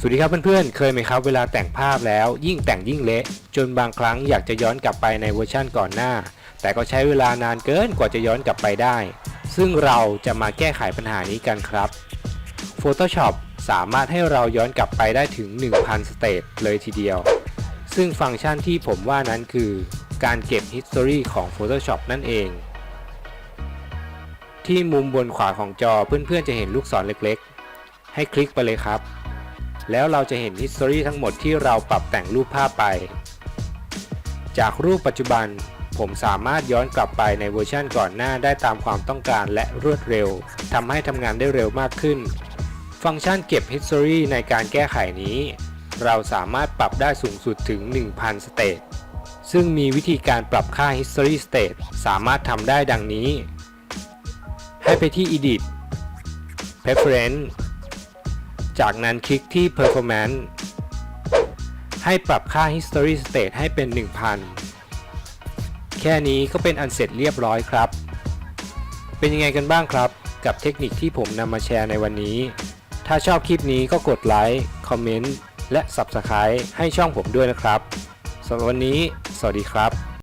สวัสดีครับเพื่อนๆ เคยไหมครับเวลาแต่งภาพแล้วยิ่งแต่งยิ่งเละ จนบางครั้งอยากจะย้อนกลับไปในเวอร์ชั่นก่อนหน้า แต่ก็ใช้เวลานานเกินกว่าจะย้อนกลับไปได้ ซึ่งเราจะมาแก้ไขปัญหานี้กันครับ Photoshop สามารถให้เราย้อนกลับไปได้ถึง 1,000 สเตจเลยทีเดียว ซึ่งฟังก์ชันที่ผมว่านั้นคือ การเก็บ History ของ Photoshop นั่นเอง ที่มุมบนขวาของจอเพื่อนๆจะเห็นลูกศรเล็กๆ ให้คลิกไปเลยครับ แล้วเราจะเห็น History ทั้งหมดที่เราปรับแต่งรูปภาพไป จากรูปปัจจุบัน ผมสามารถย้อนกลับไปในเวอร์ชั่นก่อนหน้าได้ตามความต้องการและรวดเร็วทำให้ทำงานได้เร็วมากขึ้น ฟังก์ชันเก็บ History ในการแก้ไขนี้ เราสามารถปรับได้สูงสุดถึง 1,000 สเตจซึ่งมีวิธีการปรับค่า History State สามารถทำได้ดังนี้ ให้ไปที่ Edit Preference จากนั้นคลิกที่ Performance ให้ปรับค่า History State ให้เป็น 1000 แค่นี้ก็เป็นอันเสร็จเรียบร้อยครับ เป็นยังไงกันบ้างครับ กับเทคนิคที่ผมนำมาแชร์ในวันนี้ ถ้าชอบคลิปนี้ก็กดไลค์ คอมเมนต์ และ Subscribe ให้ช่องผมด้วยนะครับสำหรับวันนี้ สวัสดีครับ